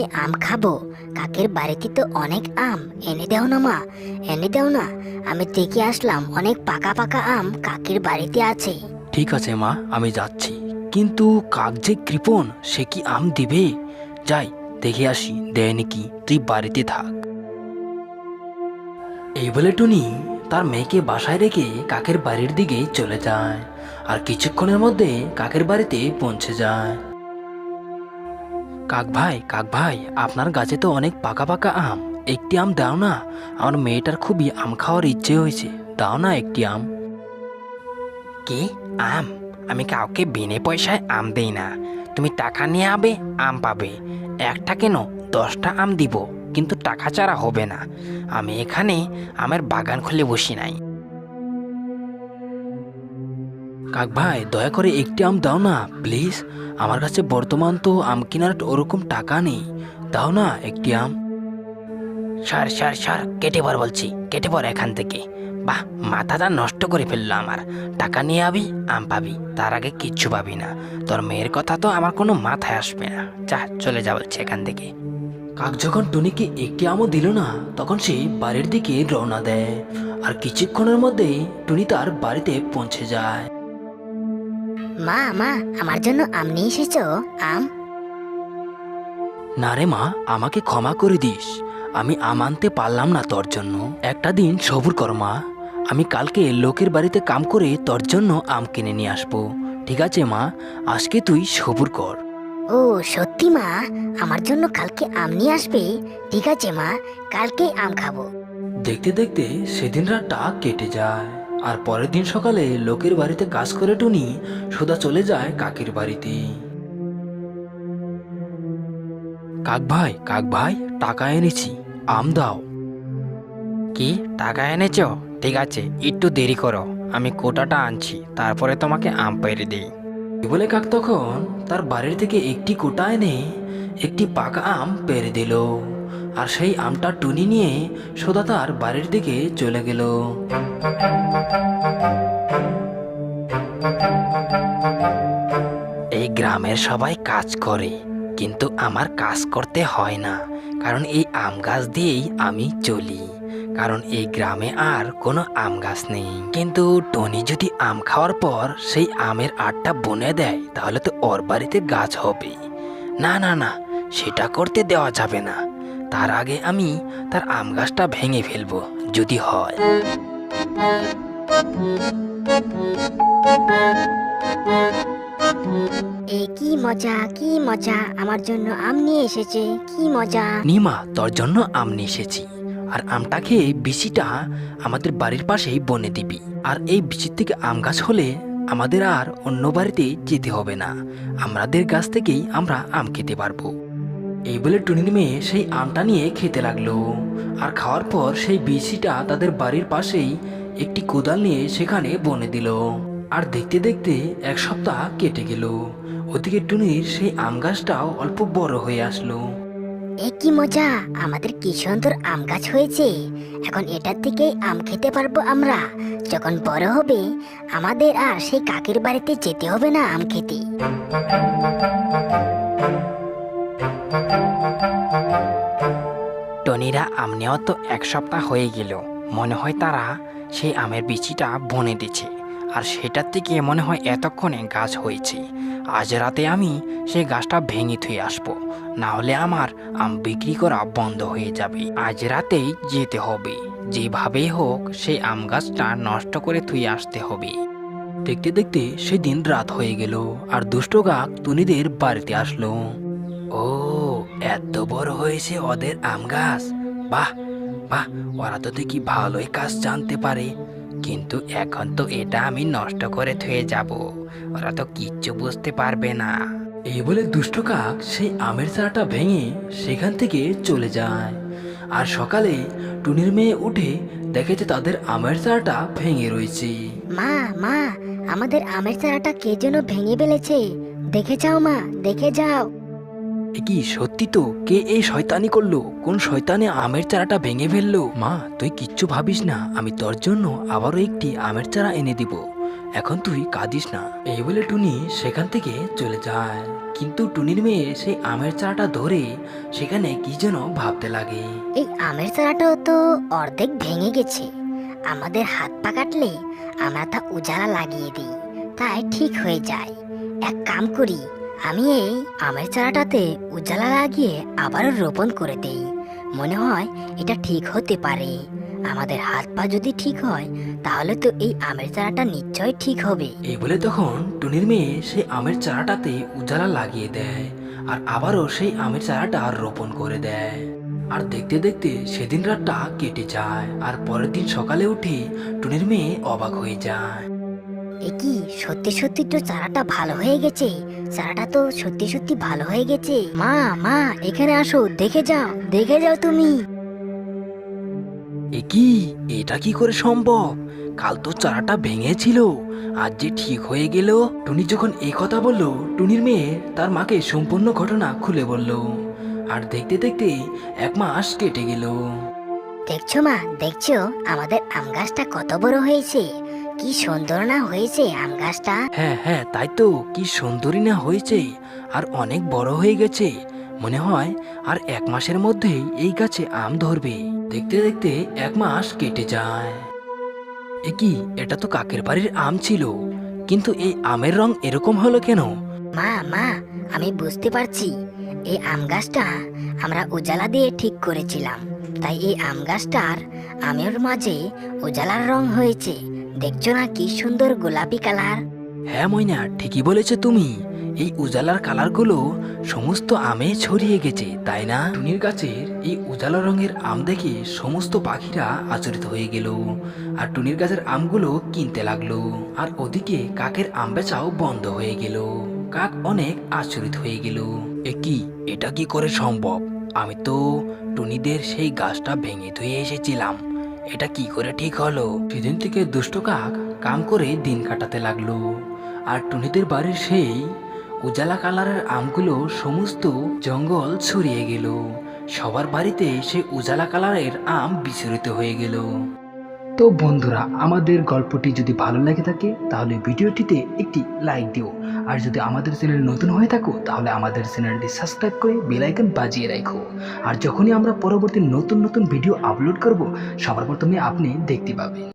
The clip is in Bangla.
আমি আম খাব। কাকের বাড়িতে তো অনেক আম। এনে দাও না, মা। এনে দাও না। আমি দেখে আসলাম অনেক পাকা পাকা আম কাকের বাড়িতে আছে। ঠিক আছে, মা, আমি যাচ্ছি। কিন্তু কাক যে কৃপণ, সে কি আম দিবে? যাই, দেখে আসি, দেয় নাকি। তুই বাড়িতে থাক। এই বলে টুনি তার মেয়েকে বাসায় রেখে কাকের বাড়ির দিকে চলে যায়। আর কিছুক্ষণের মধ্যে কাকের বাড়িতে পৌঁছে যায়। কাক ভাই কাক ভাই, আপনার গাছে তো অনেক পাকা পাকা আম। একটি আম দাও না, আমার মেয়েটার খুবই আম খাওয়ার ইচ্ছে হয়েছে। দাও না একটি আম। কি? আম? আমি কাউকে বিনে পয়সায় আম দেই না। তুমি টাকা নিয়ে আবে, আম পাবে। একটা কেন, দশটা আম দিব, কিন্তু টাকা ছাড়া হবে না। আমি এখানে আমের বাগান খুলে বসি নাই। কাক ভাই, দয়া করে একটি আম দাও না, প্লিজ। আমার কাছে বর্তমান তো আম কেনার ওরকম টাকা নেই। দাও না একটি আম। সার সার সার, কেটে পর বলছি, কেটে পর এখান থেকে। বাহ, মাথাটা নষ্ট করে ফেলল আমার। টাকা নিয়ে আবি, আম পাবি, তার আগে কিচ্ছু পাবি না। তোর মেয়ের কথা তো আমার কোনো মাথায় আসবে না। যা, চলে যা বলছে এখান থেকে। কাক যখন টুনিকে একটি আমও দিল না, তখন সে বাড়ির দিকে রওনা দেয়। আর কিছুক্ষণের মধ্যেই টুনি তার বাড়িতে পৌঁছে যায়। মা মা আমার জন্য আম নিয়ে এসেছ? আম? না রে মা আমাকে ক্ষমা করে দিস। আমি আম আনতে পারলাম না তোর জন্য। একটা দিন সবুর কর মা। আমি কালকে লোকের বাড়িতে কাম করে তোর জন্য আম কিনে নিয়ে আসব। ঠিক আছে মা আজকে তুই সবুর কর। ও সত্যি মা আমার জন্য কালকে আম নিয়ে আসবে? ঠিক আছে মা কালকে আম খাব। দেখতে দেখতে সেদিন রাতটা কেটে যায়। আর পরের দিন সকালে লোকের বাড়িতে কাজ করে টুনি সোদা চলে যায় কাকের বাড়িতে। কাক ভাই কাক ভাই টাকা এনেছি আম দাও। কি টাকা এনেছ? ঠিক আছে একটু দেরি করো আমি কোটাটা আনছি তারপরে তোমাকে আম পেরে দিই। বলে কাক তখন? তার বাড়ির থেকে একটি কোটা এনে একটি পাকা আম পেরে দিল। আর সেই আমটা টুনি নিয়ে সোদা তার বাড়ির দিকে চলে গেল। এই গ্রামের সবাই কাজ করে, কিন্তু আমার কাজ করতে হয় না, কারণ এই আম গাছ দিয়েই আমি চলি, কারণ এই গ্রামে আর কোনো আম গাছ নেই। কিন্তু টনি যদি আম খাওয়ার পর সেই আমের আটটা বনে দেয়, তাহলে তো ওর বাড়িতে গাছ হবে না না না, সেটা করতে দেওয়া যাবে না। তার আগে আমি তার আম গাছটা ভেঙে ফেলব যদি হয়। এ কি মজা কি মজা আমার জন্য আম নিয়ে এসেছে কি মজা। নিমা তোর জন্য আম নিয়ে এসেছি। আর আমটা খেয়ে বিচিটা আমাদের বাড়ির পাশেই বনে দিবি। আর এই বিচির থেকে আম গাছ হলে আমাদের আর অন্য বাড়িতে যেতে হবে না। আমাদের গাছ থেকেই আমরা আম খেতে পারব। এই বলে টুনির মেয়ে সেই আমটা নিয়ে খেতে লাগল। আর খাওয়ার পর সেই বিচিটা তাদের বাড়ির পাশেই একটি কোদাল নিয়ে সেখানে বনে দিল। আর দেখতে দেখতে এক সপ্তাহ কেটে গেল। ওদিকে টুনির সেই আম গাছটাও অল্প বড় হয়ে আসলো। এ কি মজা! আমাদের কি সুন্দর আম গাছ হয়েছে। এখন এটার থেকে আম খেতে পারব আমরা। যখন বড় হবে, আমাদের আর সেই কাকের বাড়িতে যেতে হবে না আম খেতে। টনিরা আম নেওয়া তো এক সপ্তাহ হয়ে গেল। মনে হয় তারা সেই আমের বিচিটা বনে দিচ্ছে। আর সেটার থেকে মনে হয় এতক্ষণে গাছ হয়েছে। আজ রাতে আমি সেই গাছটা ভেঙে থুয়ে আসব। না হলে আমার আম বিক্রি করা বন্ধ হয়ে যাবে। আজ রাতেই যেতে হবে। যেভাবেই হোক, সেই আম গাছটা নষ্ট করে থুয়ে আসতে হবে। দেখতে দেখতে সেদিন রাত হয়ে গেল, আর দুষ্ট কাক টুনিদের বাড়িতে আসলো। ও এত বড় হয়েছে ওদের আম গাছ। বাহ বাহ ওরা তো দেখি ভালোই কাজ জানতে পারে। কিন্তু এখন তো এটা আমি নষ্ট করে থুয়ে যাব। ওরা তো কিচ্ছু বুঝতে পারবে না। এই বলে দুষ্ট কাক সেই আমের চারাটা ভেঙে সেখান থেকে চলে যায়। আর সকালে টুনির মেয়ে উঠে দেখে যে তাদের আমের চারাটা ভেঙে রয়েছে। মা মা আমাদের আমের চারাটা কে যেন ভেঙে ফেলেছে? দেখে যাও মা দেখে যাও। কি সত্যি তো? কে এই শয়তানি করল? কোন শয়তানে আমের চারাটা ভেঙে ফেলল? মা, তুই কিচ্ছু ভাবিস না। আমি তোর জন্য আবারও একটি আমের চারা এনে দিব। এখন তুই কাঁদিস না। এই বলে টুনি সেখান থেকে চলে যায়। কিন্তু টুনির মেয়ে সেই আমের চারাটা ধরে সেখানে কি যেন ভাবতে লাগে। এই আমের চারাটাও তো অর্ধেক ভেঙে গেছে। আমাদের হাত পা কাটলে আমরা তা উজালা লাগিয়ে দিই। তাই ঠিক হয়ে যায়। এক কাম করি আমি এই আমের চারাটাতে উজালা লাগিয়ে আবারও রোপণ করে দিই। মনে হয় এটা ঠিক হতে পারে। আমাদের হাত পা যদি ঠিক হয়, তাহলে তো এই আমের চারাটা নিশ্চয় ঠিক হবে। এই বলে তখন টুনির মেয়ে সেই আমের চারাটাতে উজালা লাগিয়ে দেয় আর আবারও সেই আমের চারাটা রোপণ করে দেয়। আর দেখতে দেখতে সেদিন রাতটা কেটে যায় আর পরের দিন সকালে উঠে টুনির মেয়ে অবাক হয়ে যায়। এ কি, সত্যি সত্যি তো চারাটা ভালো হয়ে গেছে? চারাটা তো সত্যি সত্যি ভালো হয়ে গেছে। মা মা, এখানে আসো, দেখে যাও দেখে যাও তুমি। এ এটা কি করে সম্ভব? কাল তো চারাটা ভেঙেছিল। আজ যে ঠিক হয়ে গেল, টুনি যখন এই কথা বলল, টুনির মেয়ে তার মাকে সম্পূর্ণ ঘটনা খুলে বলল। আর দেখতে দেখতে এক মাস কেটে গেল। দেখছ মা? দেখছ? আমাদের আম গাছটা কত বড় হয়েছে? কি সুন্দর না হয়েছে আম গাছটা? হ্যাঁ হ্যাঁ তাই তো। কি সুন্দরী না হয়েছে। আর অনেক বড় হয়ে গেছে। মনে হয় আর এক মাসের মধ্যেই এই গাছে আম ধরবে। দেখতে দেখতে এক মাস কেটে যায়। এ কি? এটা তো কাকের বাড়ির আম ছিল। কিন্তু এই আমের রং এরকম হলো কেন? মা মা আমি বুঝতে পারছি। এই আম গাছটা আমরা উজালা দিয়ে ঠিক করেছিলাম। তাই এই আম গাছটার আমের মাঝে উজালার রং হয়েছে। দেখছ না কি সুন্দর গোলাপি কালার? হ্যাঁ ময়না ঠিকই বলেছ তুমি। এই উজালার কালারগুলো সমস্ত আমে ছড়িয়ে গেছে, তাই না? টুনির গাছের এই উজালা রঙের আম দেখে সমস্ত পাখিরা আচরিত হয়ে গেল। আর টুনির গাছের আমগুলো কিনতে লাগল। আর ওদিকে কাকের আম বেচাও বন্ধ হয়ে গেল। কাক অনেক আচরিত হয়ে গেল। এ কি? এটা কি করে সম্ভব? আমি তো টুনিদের সেই গাছটা ভেঙে ধুয়ে এসেছিলাম। এটা কি করে ঠিক হলো? সেদিন থেকে দুষ্ট কাক কাম করে দিন কাটাতে লাগল। আর টুনিদের বাড়ির সেই উজালা কালারের আমগুলো সমস্ত জঙ্গল ছড়িয়ে গেল। সবার বাড়িতে সেই উজালা কালারের আম বিচরিত হয়ে গেল। তো বন্ধুরা, আমাদের গল্পটি যদি ভালো লাগে থাকে, তাহলে ভিডিওটিতে একটি লাইক দিও। আর যদি আমাদের চ্যানেল নতুন হয়ে থাকো, তাহলে আমাদের চ্যানেলটি সাবস্ক্রাইব করে বেলাইকন বাজিয়ে রাখো। আর যখনই আমরা পরবর্তী নতুন নতুন ভিডিও আপলোড করব, সবার প্রথমে আপনি দেখতে পাবেন।